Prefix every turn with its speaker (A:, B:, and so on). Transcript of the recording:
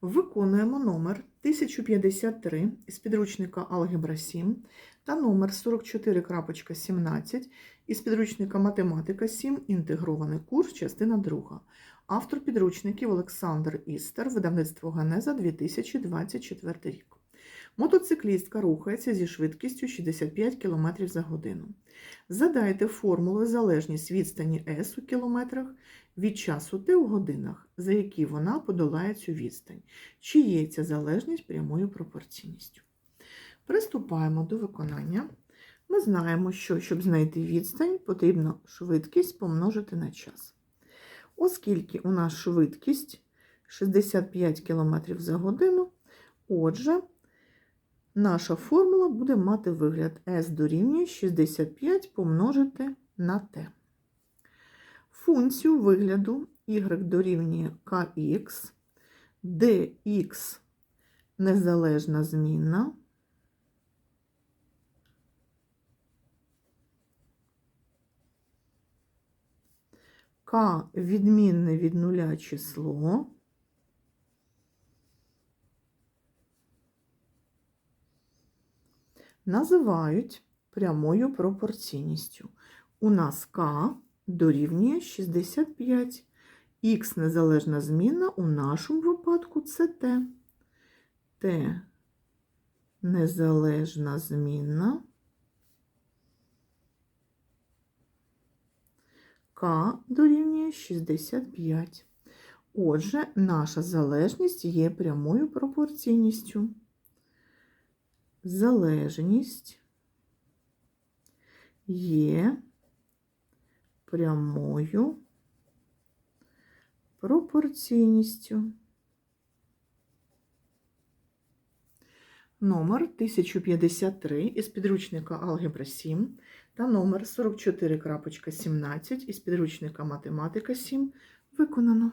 A: Виконуємо номер 1053 із підручника Алгебра 7 та номер 44.17 із підручника Математика 7. Інтегрований курс, частина 2. Автор підручників Олександр Істер, видавництво Генеза 2024 рік. Мотоциклістка рухається зі швидкістю 65 км за годину. Задайте формулу залежність відстані S у кілометрах від часу Т у годинах, за які вона подолає цю відстань. Чи є ця залежність прямою пропорційністю? Приступаємо до виконання. Ми знаємо, що щоб знайти відстань, потрібно швидкість помножити на час. Оскільки у нас швидкість 65 км за годину, отже, наша формула буде мати вигляд S дорівнює 65 помножити на t. Функцію вигляду y дорівнює kx, dx незалежна змінна, k відмінне від нуля число, називають прямою пропорційністю. У нас k дорівнює 65. Х незалежна змінна у нашому випадку це t. t незалежна змінна. К дорівнює 65. Отже, наша залежність є прямою пропорційністю. Залежність є прямою пропорційністю. Номер 1053 із підручника Алгебра 7 та номер 44.17 із підручника Математика 7 виконано.